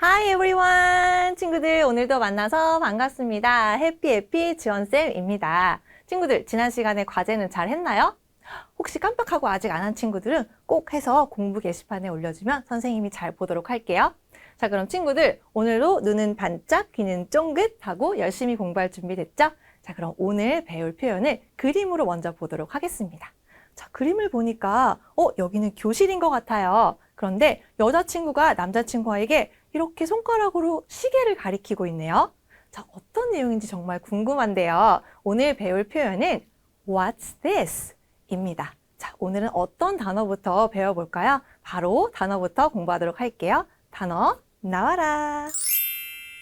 Hi everyone! 친구들 오늘도 만나서 반갑습니다. 해피해피 지원쌤입니다. 친구들 지난 시간에 과제는 잘 했나요? 혹시 깜빡하고 아직 안 한 친구들은 꼭 해서 공부 게시판에 올려주면 선생님이 잘 보도록 할게요. 자 그럼 친구들 오늘도 눈은 반짝 귀는 쫑긋 하고 열심히 공부할 준비 됐죠? 자 그럼 오늘 배울 표현을 그림으로 먼저 보도록 하겠습니다. 자 그림을 보니까 어 여기는 교실인 것 같아요. 그런데 여자친구가 남자친구에게 이렇게 손가락으로 시계를 가리키고 있네요. 자, 어떤 내용인지 정말 궁금한데요. 오늘 배울 표현은 What's this? 입니다. 자, 오늘은 어떤 단어부터 배워볼까요? 바로 단어부터 공부하도록 할게요. 단어 나와라.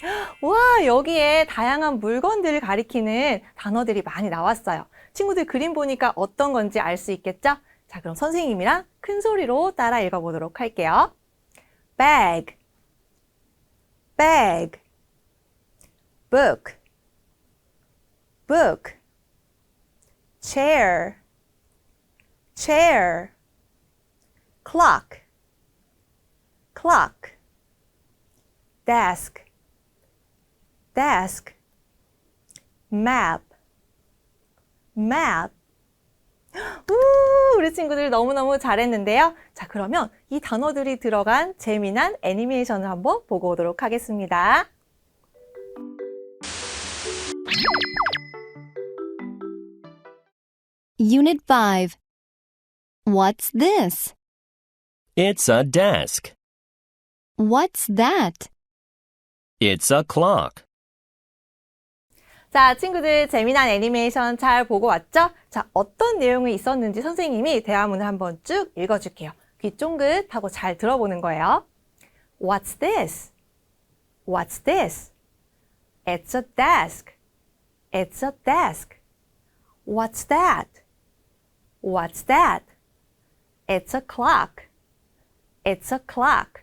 와, 여기에 다양한 물건들을 가리키는 단어들이 많이 나왔어요. 친구들 그림 보니까 어떤 건지 알 수 있겠죠? 자, 그럼 선생님이랑 큰 소리로 따라 읽어보도록 할게요. bag, bag, book, book, chair, chair, clock, clock, desk, desk, map, map. 우, 우리 친구들 너무너무 잘했는데요. 자, 그러면 이 단어들이 들어간 재미난 애니메이션을 한번 보고 오도록 하겠습니다. Unit 5. What's this? It's a desk. What's that? It's a clock. 자, 친구들 재미난 애니메이션 잘 보고 왔죠? 자, 어떤 내용이 있었는지 선생님이 대화문을 한번 쭉 읽어줄게요. 귀 쫑긋 하고 잘 들어보는 거예요. What's this? What's this? It's a desk. It's a desk. What's that? What's that? It's a clock. It's a clock.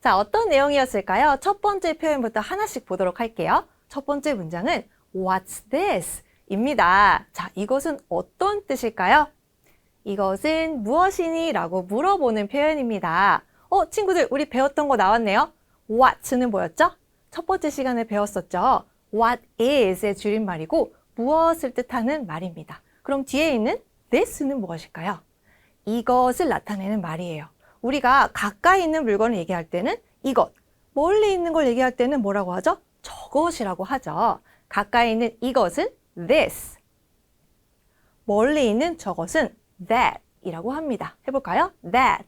자, 어떤 내용이었을까요? 첫 번째 표현부터 하나씩 보도록 할게요. 첫 번째 문장은 What's this? 입니다. 자, 이것은 어떤 뜻일까요? 이것은 무엇이니? 라고 물어보는 표현입니다. 어, 친구들, 우리 배웠던 거 나왔네요. What는 뭐였죠? 첫 번째 시간에 배웠었죠. What is의 줄임말이고 무엇을 뜻하는 말입니다. 그럼 뒤에 있는 this는 무엇일까요? 이것을 나타내는 말이에요. 우리가 가까이 있는 물건을 얘기할 때는 이것, 멀리 있는 걸 얘기할 때는 뭐라고 하죠? 저것이라고 하죠. 가까이 있는 이것은 this, 멀리 있는 저것은 that 이라고 합니다. 해볼까요? that.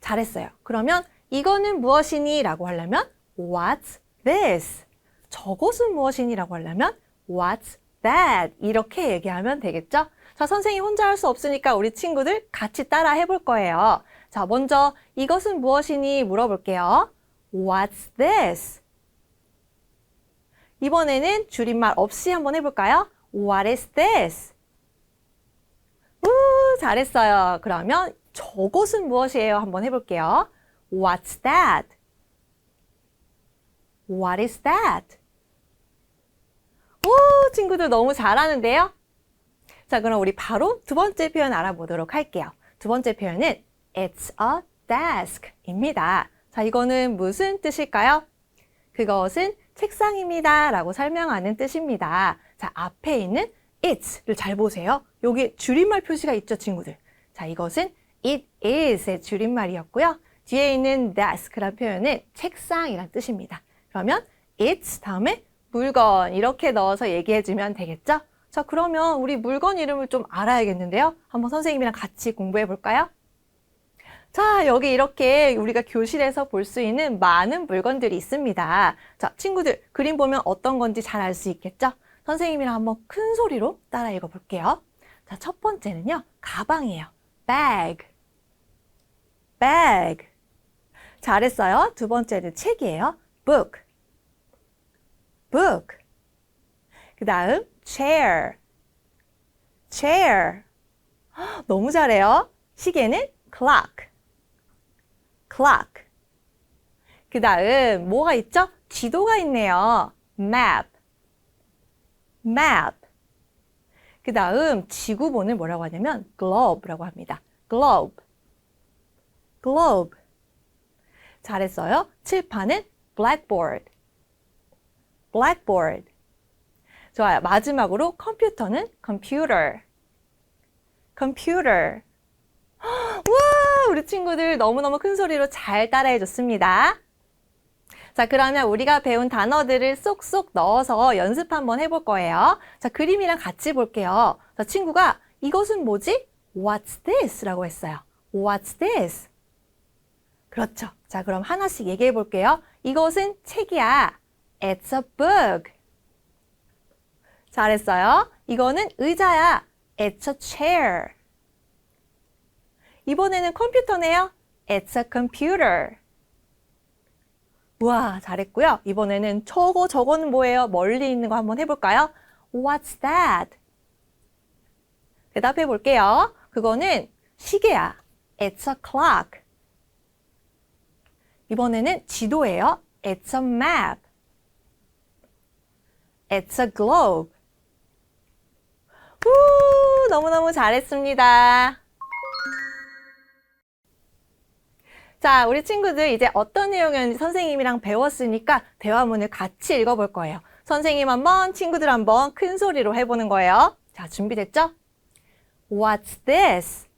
잘했어요. 그러면 이거는 무엇이니? 라고 하려면 what's this? 저것은 무엇이니? 라고 하려면 what's that? 이렇게 얘기하면 되겠죠? 자, 선생님 혼자 할 수 없으니까 우리 친구들 같이 따라 해볼 거예요. 자, 먼저 이것은 무엇이니 물어볼게요. What's this? 이번에는 줄임말 없이 한번 해볼까요? What is this? 우, 잘했어요. 그러면 저것은 무엇이에요? 한번 해볼게요. What's that? What is that? 오, 친구들 너무 잘하는데요? 자, 그럼 우리 바로 두 번째 표현 알아보도록 할게요. 두 번째 표현은 It's a desk입니다. 자, 이거는 무슨 뜻일까요? 그것은 책상입니다. 라고 설명하는 뜻입니다. 자, 앞에 있는 it'를 잘 보세요. 여기 줄임말 표시가 있죠, 친구들. 자, 이것은 it is의 줄임말이었고요. 뒤에 있는 desk란 표현은 책상이란 뜻입니다. 그러면 it's 다음에 물건 이렇게 넣어서 얘기해 주면 되겠죠? 자, 그러면 우리 물건 이름을 좀 알아야겠는데요. 한번 선생님이랑 같이 공부해 볼까요? 자, 여기 이렇게 우리가 교실에서 볼 수 있는 많은 물건들이 있습니다. 자, 친구들, 그림 보면 어떤 건지 잘 알 수 있겠죠? 선생님이랑 한번 큰 소리로 따라 읽어 볼게요. 자, 첫 번째는요, 가방이에요. bag. bag. 잘했어요. 두 번째는 책이에요. book. book. 그 다음, chair. chair. 헉, 너무 잘해요. 시계는 clock. clock. 그 다음, 뭐가 있죠? 지도가 있네요. map. map. 그 다음, 지구본을 뭐라고 하냐면 globe라고 합니다. globe. globe. 잘했어요. 칠판은 blackboard. blackboard. 좋아요. 마지막으로 컴퓨터는 computer. computer. 와, 우리 친구들 너무너무 큰 소리로 잘 따라해 줬습니다. 자, 그러면 우리가 배운 단어들을 쏙쏙 넣어서 연습 한번 해볼 거예요. 자, 그림이랑 같이 볼게요. 자, 친구가 이것은 뭐지? What's this? 라고 했어요. What's this? 그렇죠. 자, 그럼 하나씩 얘기해 볼게요. 이것은 책이야. It's a book. 잘했어요. 이거는 의자야. It's a chair. 이번에는 컴퓨터네요. It's a computer. 우와, 잘했고요. 이번에는 저거, 저거는 뭐예요? 멀리 있는 거 한번 해볼까요? What's that? 대답해 볼게요. 그거는 시계야. It's a clock. 이번에는 지도예요. It's a map. It's a globe. 우, 너무너무 잘했습니다. 자, 우리 친구들 이제 어떤 내용이었는지 선생님이랑 배웠으니까 대화문을 같이 읽어볼 거예요. 선생님 한번, 친구들 한번 큰 소리로 해보는 거예요. 자, 준비됐죠? What's this?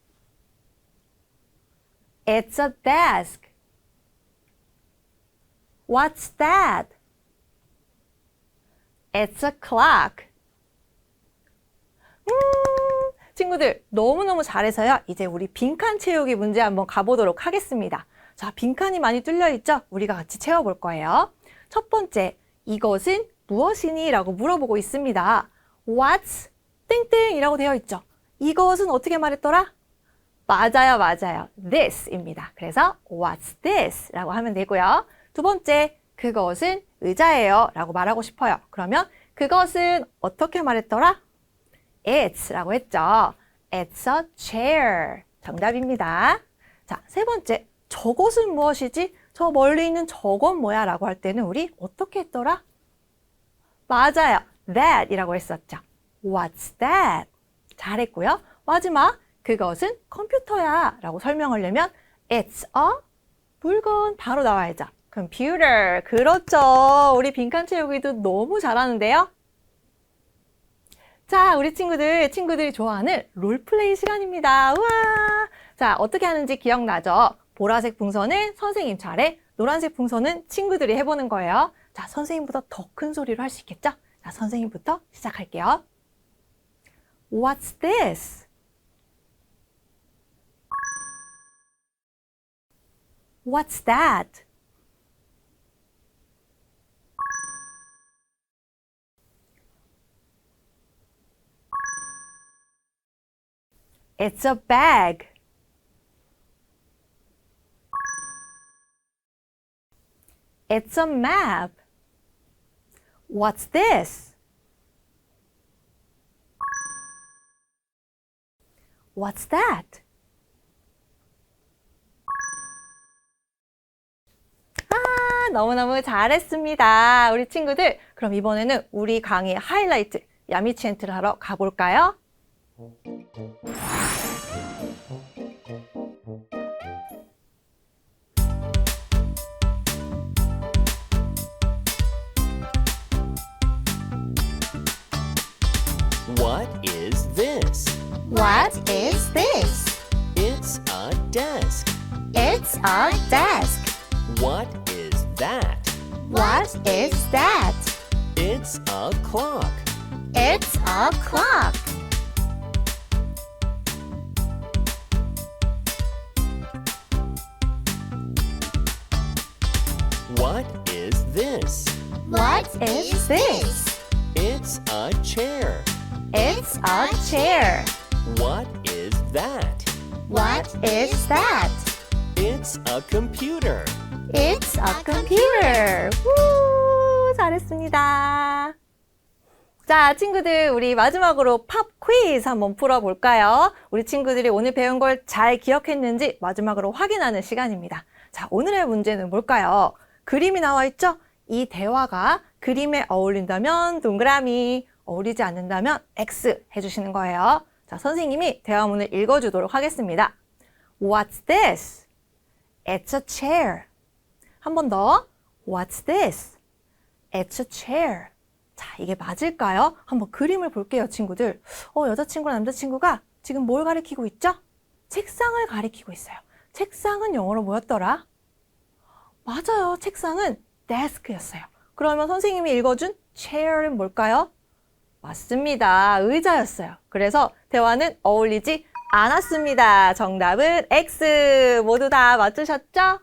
It's a desk. What's that? It's a clock. 음, 친구들 너무너무 잘해서요. 이제 우리 빈칸 채우기 문제 한번 가보도록 하겠습니다. 자, 빈칸이 많이 뚫려 있죠? 우리가 같이 채워볼 거예요. 첫 번째, 이것은 무엇이니? 라고 물어보고 있습니다. What's 땡땡이라고 되어 있죠? 이것은 어떻게 말했더라? 맞아요, 맞아요. This입니다. 그래서 What's this? 라고 하면 되고요. 두 번째, 그것은 의자예요. 라고 말하고 싶어요. 그러면 그것은 어떻게 말했더라? It's 라고 했죠. It's a chair. 정답입니다. 자, 세 번째. 저것은 무엇이지? 저 멀리 있는 저건 뭐야? 라고 할 때는 우리 어떻게 했더라? 맞아요. That 이라고 했었죠. What's that? 잘했고요. 마지막. 그것은 컴퓨터야. 라고 설명하려면 It's a 물건 바로 나와야죠. computer. 그렇죠. 우리 빈칸 채우기도 너무 잘하는데요. 자, 우리 친구들, 친구들이 좋아하는 롤플레이 시간입니다. 우와! 자, 어떻게 하는지 기억나죠? 보라색 풍선은 선생님 차례, 노란색 풍선은 친구들이 해보는 거예요. 자, 선생님보다 더 큰 소리로 할 수 있겠죠? 자, 선생님부터 시작할게요. What's this? What's that? It's a bag. It's a map. What's this? What's that? 아, 너무너무 잘했습니다. 우리 친구들, 그럼 이번에는 우리 강의 하이라이트, 야미치엔트를 하러 가볼까요? What is this? It's a desk. It's a desk. What is that? What is that? It's a clock. It's a clock. What is this? What is this? It's a chair. It's a chair. What is that? What is that? It's a computer. It's a computer. 우, 잘했습니다. 자, 친구들, 우리 마지막으로 팝 퀴즈 한번 풀어볼까요? 우리 친구들이 오늘 배운 걸 잘 기억했는지 마지막으로 확인하는 시간입니다. 자, 오늘의 문제는 뭘까요? 그림이 나와 있죠? 이 대화가 그림에 어울린다면 동그라미, 어울리지 않는다면 X 해주시는 거예요. 자, 선생님이 대화문을 읽어주도록 하겠습니다. What's this? It's a chair. 한 번 더. What's this? It's a chair. 자, 이게 맞을까요? 한번 그림을 볼게요, 친구들. 어, 여자친구랑 남자친구가 지금 뭘 가리키고 있죠? 책상을 가리키고 있어요. 책상은 영어로 뭐였더라? 맞아요. 책상은 desk였어요. 그러면 선생님이 읽어준 chair은 뭘까요? 맞습니다. 의자였어요. 그래서 대화는 어울리지 않았습니다. 정답은 X. 모두 다 맞추셨죠?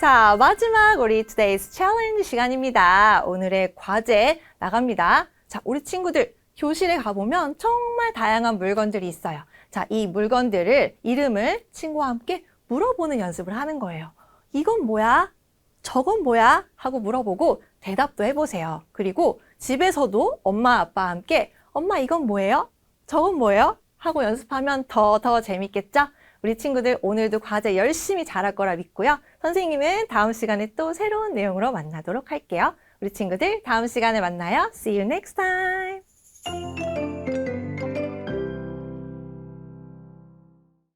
자, 마지막 우리 Today's Challenge 시간입니다. 오늘의 과제 나갑니다. 자, 우리 친구들 교실에 가보면 정말 다양한 물건들이 있어요. 자, 이 물건들을 이름을 친구와 함께 물어보는 연습을 하는 거예요. 이건 뭐야? 저건 뭐야? 하고 물어보고 대답도 해보세요. 그리고 집에서도 엄마, 아빠와 함께 엄마 이건 뭐예요? 저건 뭐예요? 하고 연습하면 더 더 재밌겠죠? 우리 친구들 오늘도 과제 열심히 잘할 거라 믿고요. 선생님은 다음 시간에 또 새로운 내용으로 만나도록 할게요. 우리 친구들 다음 시간에 만나요. See you next time.